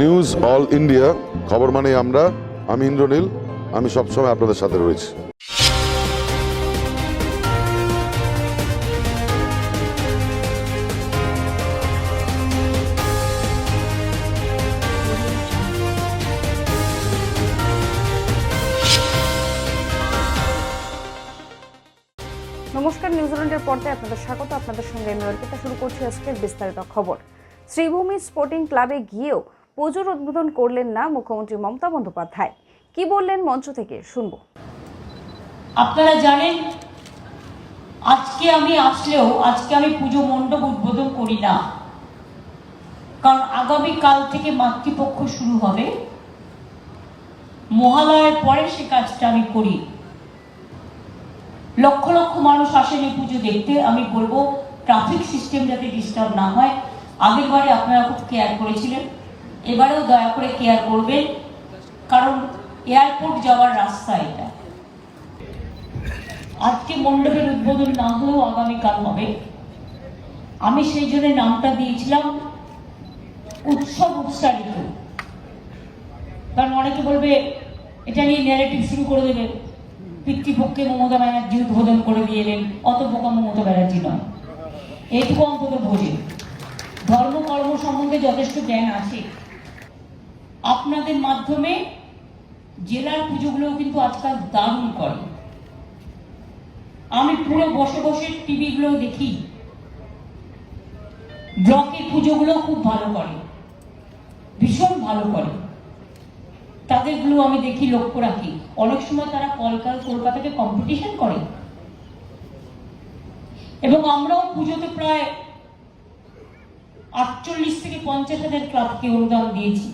News all India, খবর মানে আমরা। আমি ইন্দ্রনীল, আমি সবসময় আপনাদের সাথে রয়েছি। নমস্কার নিউজিল্যান্ডের পর্দায় আপনাদের স্বাগত। আপনাদের সঙ্গে আমি অর্পিতা, শুরু করছি আজকের বিস্তারিত খবর। শ্রীভূমি স্পোর্টিং ক্লাবে গিয়েও পুজোর উদ্বোধন করলেন না মুখ্যমন্ত্রী মমতা বন্দ্যোপাধ্যায়। কি বললেন মঞ্চ থেকে শুনব। আপনারা জানেন, আজকে আমি আসলেও, আজকে আমি পুজো মণ্ডপ উদ্বোধন করি না। কারণ আগামী কাল থেকে মাতৃপক্ষ শুরু হবে। মহালয়ের পরে সে কাজটা আমি করি। লক্ষ লক্ষ মানুষ আসেন এই পুজো দেখতে। আমি বলব ট্রাফিক সিস্টেম যাতে ডিস্টার্ব না হয়, আগের বারে আপনারা খুব কেয়ার করেছিলেন। এবারেও দয়া করে কেয়ার করবেন কারণ এয়ারপোর্ট যাওয়ার রাস্তা এটা। আজকে মণ্ডপের উদ্বোধন না হলেও আগামীকাল হবে। আমি সেই জন্য নামটা দিয়েছিলাম, উৎসব উৎসারিত কারণ অনেকে বলবে, এটা নিয়ে ন্যারেটিভ শুরু করে দেবে পিতৃপক্ষে মমতা ব্যানার্জি উদ্বোধন করে দিয়ে এলেন অত বোকা মমতা ব্যানার্জি নয়। এইটুকু অন্তত বোঝে ধর্ম, কর্ম সম্বন্ধে যথেষ্ট জ্ঞান আছে। আপনাদের মাধ্যমে জেলার পুজোগুলোও কিন্তু আজকাল দারুণ করে। আমি পুরো বসে বসে টিভিগুলো দেখি। ব্লকের পুজোগুলো খুব ভালো করে। ভীষণ ভালো করে। তাদেরগুলো আমি দেখি লক্ষ্য রাখি। অনেক সময় তারা কলকাতা, কলকাতাকে কম্পিটিশন করে। এবং আমরাও পুজোতে প্রায় আটচল্লিশ থেকে পঞ্চাশ হাজার ক্লাবকে অনুদান দিয়েছি।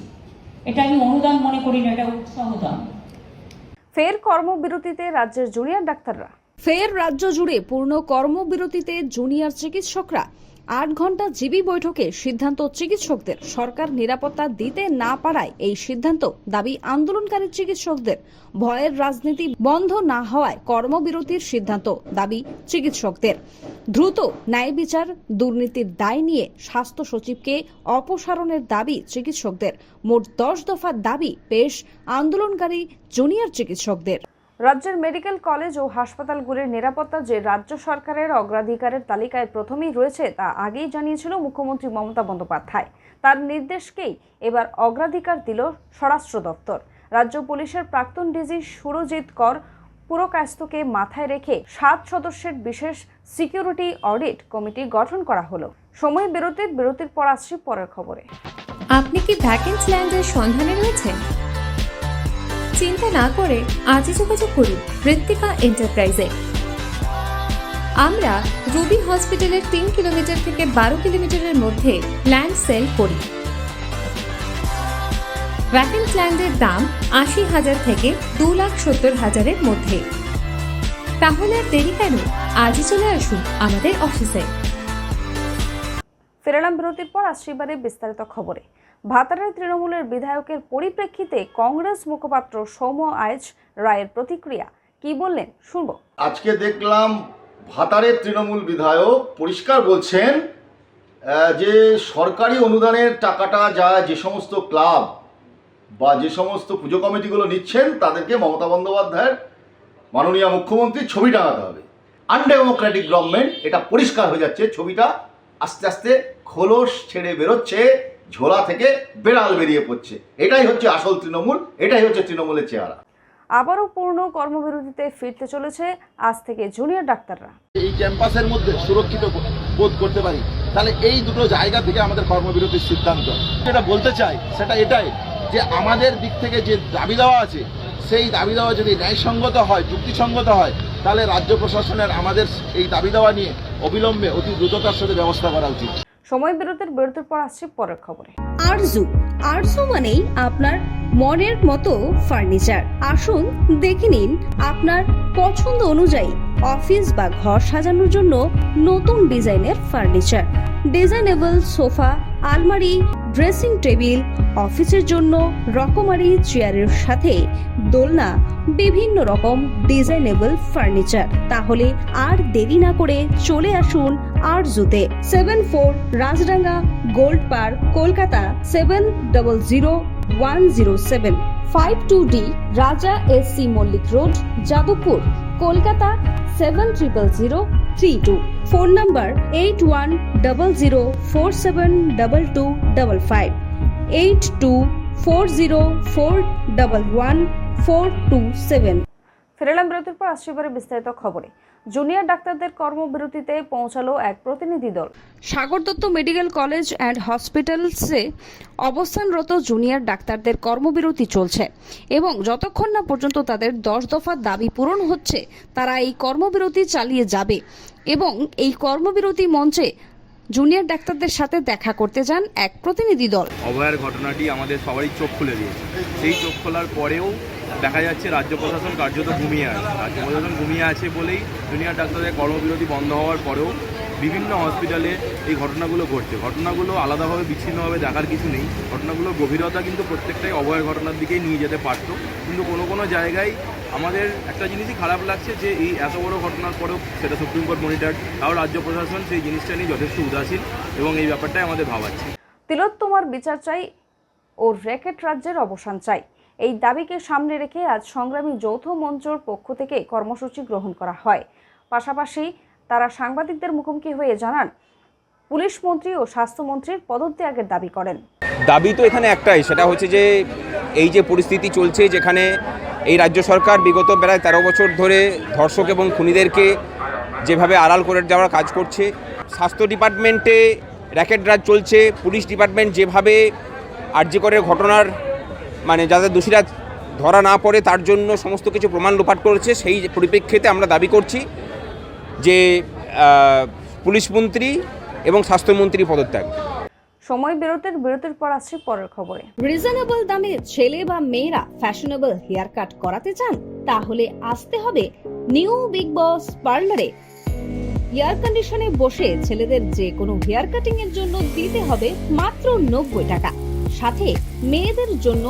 এটা আমি অনুদান মনে করি না এটা উৎসাহ দান ফের কর্মবিরতিতে রাজ্যের জুনিয়র ডাক্তাররা। ফের রাজ্য জুড়ে পূর্ণ কর্মবিরতিতে জুনিয়র চিকিৎসকরা। আট ঘণ্টা জিবি বৈঠকে সিদ্ধান্ত চিকিৎসকদের। সরকার নিরাপত্তা দিতে না পারায় এই সিদ্ধান্ত দাবি আন্দোলনকারী চিকিৎসকদের। ভয়ের রাজনীতি বন্ধ না হওয়ায় কর্মবিরতির সিদ্ধান্ত দাবি চিকিৎসকদের। দ্রুত ন্যায় বিচার, দুর্নীতির দায় নিয়ে স্বাস্থ্য সচিবকে অপসারণের দাবি চিকিৎসকদের। মোট দশ দফার দাবি পেশ আন্দোলনকারী জুনিয়র চিকিৎসকদের। রাজ্যের মেডিকেল কলেজ ও হাসপাতালগুলির নিরাপত্তা যে রাজ্য সরকারের অগ্রাধিকারের তালিকায় প্রথমেই রয়েছে তা আগেই জানিয়েছিল মুখ্যমন্ত্রী মমতা বন্দ্যোপাধ্যায়। তার নির্দেশকেই এবার অগ্রাধিকার দিল স্বরাষ্ট্র দপ্তর। রাজ্য পুলিশের প্রাক্তন ডিজি সুরজিৎ কর পুরকায়স্থকে মাথায় রেখে সাত সদস্যের বিশেষ সিকিউরিটি অডিট কমিটি গঠন করা হলো। সময় বিরতির বিরতির পর আসছি পরের খবরে। আপনি কি ভ্যাকেন্স ল্যান্ডের সন্ধানে রয়েছেন? চিন্তা না করে আজই যোগাযোগ করুন ঋত্বিকা এন্টারপ্রাইজে। আমরা রুবি হসপিটালের তিন কিলোমিটার থেকে বারো কিলোমিটারের মধ্যে ল্যান্ড সেল করি। ভ্যাকেন্স ল্যান্ডের দাম আশি হাজার থেকে দু লাখ সত্তর হাজারের মধ্যে। তাহলে আর দেরি কেন? আজই চলে আসুন আমাদের অফিসে। ফেরালাম বিরতির পর, আসছি বিস্তারিত খবরে। ভাতারের তৃণমূলের বিধায়কের পরিপ্রেক্ষিতে কংগ্রেস মুখপাত্র সৌম্য আয়েজ রায়ের প্রতিক্রিয়া। কি বললেন? শুনব। আজকে দেখলাম ভাতারের তৃণমূল বিধায়ক পরিষ্কার বলছেন যে সরকারি অনুদানের টাকাটা যা যে সমস্ত ক্লাব বা যে সমস্ত পুজো কমিটিগুলো নিচ্ছেন, তাদেরকে মমতা বন্দ্যোপাধ্যায়ের মাননীয় মুখ্যমন্ত্রী ছবি টাঙাতে হবে। আনডেমোক্রেটিক গভর্নমেন্ট এটা পরিষ্কার হয়ে যাচ্ছে, ছবিটা আস্তে আস্তে খোলস ছেড়ে বেরোচ্ছে। ঝোলা থেকে বেড়াল বেরিয়ে পড়ছে। এটাই হচ্ছে আসল তৃণমূল এটাই হচ্ছে তৃণমূলের চেহারা। আবারও পূর্ণ কর্মবিরতিতে ফিরতে চলেছে আজ থেকে জুনিয়র ডাক্তাররা। এই ক্যাম্পাসের মধ্যে সুরক্ষিত বোধ করতে পারি। তাহলে এই দুটো জায়গা থেকে আমাদের কর্মবিরতির সিদ্ধান্ত। যেটা বলতে চাই সেটা এটাই যে আমাদের দিক থেকে যে দাবি দেওয়া আছে সেই দাবি দেওয়া যদি ন্যায়সঙ্গত হয় যুক্তিসঙ্গত হয় তাহলে রাজ্য প্রশাসনের আমাদের এই দাবি দেওয়া নিয়ে অবিলম্বে অতি দ্রুততার সাথে ব্যবস্থা করা উচিত। সময় বিরতির বিরতির পর আসছে পরের খবরে। আরজু আরজু মানেই আপনার মনের মতো ফার্নিচার। আসুন দেখে নিন আপনার পছন্দ অনুযায়ী অফিস বা ঘর সাজানোর জন্য নতুন ডিজাইনের ফার্নিচার। ডিজাইনেবল সোফা, আলমারি, ড্রেসিং টেবিল, অফিসের জন্য রকমারি চেয়ারের সাথে দোলনা, বিভিন্ন রকম ডিজাইনেবল ফার্নিচার। তাহলে আর দেরি না করে চলে আসুন আরজুতে seven four Rajdanga, gold park, Kolkata seven double zero one zero seven five two D Raja S C Mallick road, Jadavpur, Kolkata seven triple zero three two phone number eight one double zero four seven double two double five eight two four zero four double one four two seven ফেরালাম বিরতির পর আসছে বিস্তারিত খবরে। Junior ডাক্তারদের কর্মবিরতিতে পৌঁছালো এক প্রতিনিধি দল। Sagar Dutta medical college and হসপিটালসে অবস্থানরত জুনিয়র ডাক্তারদের কর্মবিরতি চলছে এবং যতক্ষণ না পর্যন্ত তাদের দশ দফা দাবি পূরণ হচ্ছে তারা এই কর্মবিরতি চালিয়ে যাবে এবং এই কর্মবিরতি মঞ্চে জুনিয়র ডাক্তারদের সাথে দেখা করতে যান এক প্রতিনিধি দল। অভয়ার ঘটনাটি আমাদের সবারই চোখ খুলে দিয়েছে। সেই চোখ খোলার পরেও দেখা যাচ্ছে রাজ্য প্রশাসন কার্যত ঘুমিয়ে আছে। রাজ্য প্রশাসন ঘুমিয়ে আছে বলেই জুনিয়র ডাক্তারদের কর্মবিরতি বন্ধ হওয়ার পরেও বিভিন্ন হসপিটালে এই ঘটনাগুলো ঘটছে। ঘটনাগুলো আলাদাভাবে, বিচ্ছিন্নভাবে দেখার কিছু নেই। ঘটনাগুলোর গভীরতা কিন্তু প্রত্যেকটাই অভয়ের ঘটনার দিকেই নিয়ে যেতে পারত। কিন্তু কোনো কোনো জায়গায় আমাদের একটা জিনিসই খারাপ লাগছে যে এই এত বড় ঘটনার পরেও সেটা সুপ্রিম কোর্ট মনিটর, তাও রাজ্য প্রশাসন সেই জিনিসটা নিয়ে যথেষ্ট উদাসীন এবং এই ব্যাপারটাই আমাদের ভাবাচ্ছে। তিলোত্তমার বিচার চাই ও র্যাকেট রাজ্যের অবসান চাই। এই দাবিকে সামনে রেখে আজ সংগ্রামী যৌথ মঞ্চর পক্ষ থেকে কর্মসূচি গ্রহণ করা হয়। পাশাপাশি তারা সাংবাদিকদের মুখোমুখি হয়ে জানান, পুলিশ মন্ত্রী ও স্বাস্থ্যমন্ত্রীর পদত্যাগের দাবি করেন। দাবি তো এখানে একটাই, সেটা হচ্ছে যে এই যে পরিস্থিতি চলছে যেখানে এই রাজ্য সরকার বিগত প্রায় তেরো বছর ধরে ধর্ষক এবং খুনিদেরকে যেভাবে আড়াল করে যাওয়ার কাজ করছে, স্বাস্থ্য ডিপার্টমেন্টে র্যাকেট রাজ চলছে, পুলিশ ডিপার্টমেন্ট যেভাবে আর্যিকরের ঘটনার মানে যাদের দোষীরা ধরা না পড়ে তার জন্য সমস্ত কিছু প্রমাণ লোপাট করেছে সেই পরিপ্রেক্ষিতে আমরা দাবি করছি যে পুলিশ মন্ত্রী এবং স্বাস্থ্যমন্ত্রী পদত্যাগ। সময় বিরতির বিরতির পর আসছে পরের খবরে। রিজনেবল দামে ছেলে বা মেয়েরা ফ্যাশনেবল হেয়ার কাট করাতে চান তাহলে আসতে হবে নিউ বিগ বস পার্লারে এয়ার কন্ডিশনে বসে ছেলেদের যে কোনো হেয়ার কাটিং এর জন্য দিতে হবে মাত্র নব্বই টাকা। সাথে মেয়েদের জন্য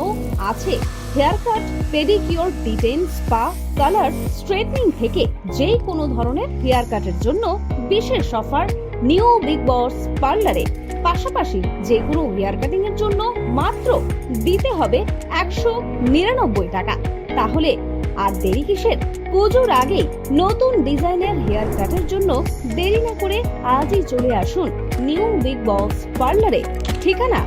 আছে hair cut, pedicure, detan, spa, colour, straightening থেকে যে কোনো ধরনের হেয়ার কাটের জন্য বিশেষ অফার নিউ বিগ বস পার্লারে। পাশাপাশি যে কোনো হেয়ার কাটিং এর জন্য মাত্র দিতে হবে একশো নিরানব্বই টাকা। তাহলে আর দেরি কিসের? পুজোর আগে নতুন ডিজাইনের হেয়ার কাটের জন্য দেরি না করে আজই চলে আসুন নিউ বিগ বস পার্লারে। ঠিকানা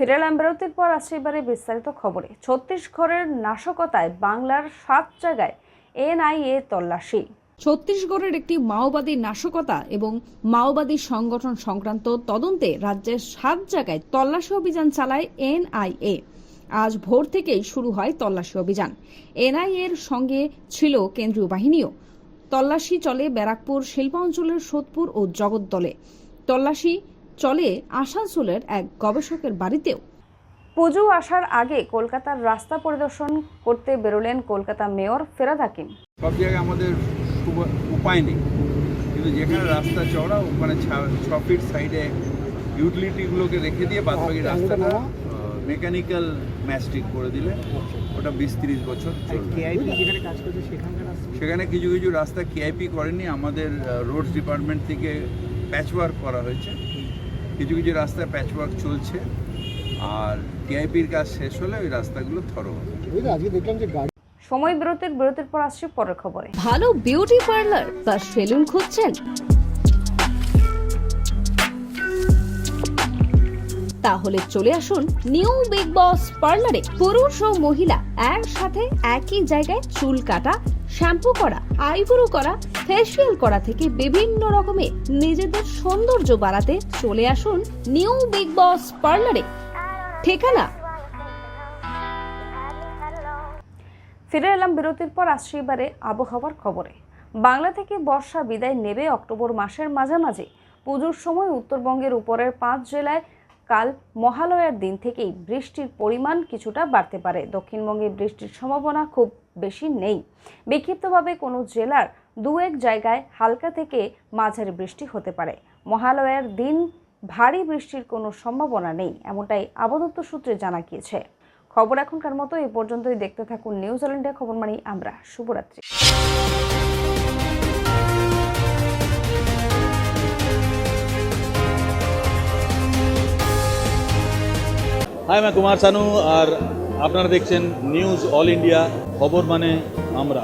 ফিরে এলাম বিরতির পর আসছে এবারে বিস্তারিত খবরে। ছত্তিশগড়ের নাশকতায় বাংলার সাত জায়গায় এনআইএ তল্লাশি। ছত্তিশগড়ের একটি মাওবাদী নাশকতা এবং মাওবাদী সংগঠন সংক্রান্ত তদন্তে রাজ্যের সাত জায়গায় তল্লাশি অভিযান চালায় এনআইএ। আজ ভোর থেকেই শুরু হয় তল্লাশি অভিযান। এনআইএ এর সঙ্গে ছিল কেন্দ্রীয় বাহিনীও। তল্লাশি চলে ব্যারাকপুর, শিল্পাঞ্চলের সোদপুর ও জগদ্দলে। তল্লাশি চলে আসানসোলের এক গবেষকের বাড়িতেও। পুজো আসার আগে কলকাতার রাস্তা পরিদর্শন করতে বেরোলেন কলকাতা মেয়র ফেরাদ হাকিম। সব জায়গায় আমাদের উপায় নেই। কিন্তু যেখানে রাস্তা চওড়া ওখানে ছা- ফিট সাইডে ইউটিলিটিগুলোকে রেখে দিয়ে বাদ বাকি রাস্তাটা মেকানিক্যাল ম্যাস্টিক করে দিলে ওটা বিশ তিরিশ বছর সেখানে কিছু কিছু রাস্তা কেআইপি করেনি আমাদের রোড ডিপার্টমেন্ট থেকে প্যাচওয়ার্ক করা হয়েছে। কিছু কিছু রাস্তায় প্যাচওয়ার্ক চলছে আর কেআইপির কাজ শেষ হলে ওই রাস্তাগুলো থরো হবে। সময় বিরতির বিরতির পর আসছে পরের খবরে। ভালো বিউটি পার্লার বা সেলুন খুঁজছেন? তাহলে চলে আসুন নিউ বিগ বস পার্লারে পুরুষ ও মহিলা একসাথে একই জায়গায় চুল কাটা শ্যাম্পু করা, আইব্রো করা, ফেসিয়াল করা থেকে বিভিন্ন রকমের নিজেদের সৌন্দর্য বাড়াতে চলে আসুন নিউ বিগ বস পার্লারে। ঠিকানা? ফিরে এলাম বিরতির পর, আসছে এবারে আবহাওয়ার খবরে। বাংলা থেকে বর্ষা বিদায় নেবে অক্টোবর মাসের মাঝামাঝি। পুজোর সময় উত্তরবঙ্গের উপরের পাঁচ জেলায় কাল মহালয়ার দিন থেকেই বৃষ্টির পরিমাণ কিছুটা বাড়তে পারে। দক্ষিণবঙ্গে বৃষ্টির সম্ভাবনা খুব বেশি নেই। বিক্ষিপ্তভাবে কোনো জেলার দু এক জায়গায় হালকা থেকে মাঝারি বৃষ্টি হতে পারে। মহালয়ার দিন ভারী বৃষ্টির কোনো সম্ভাবনা নেই, এমনটাই আবদত্ত সূত্রে জানা গিয়েছে। খবর এখনকার মতো এই পর্যন্তই। দেখতে থাকুন নিউজিল্যান্ডের খবর মানি আমরা। শুভরাত্রি। হাই আমি কুমার সানু আর আপনারা দেখছেন নিউজ অল ইন্ডিয়া খবর মানে আমরা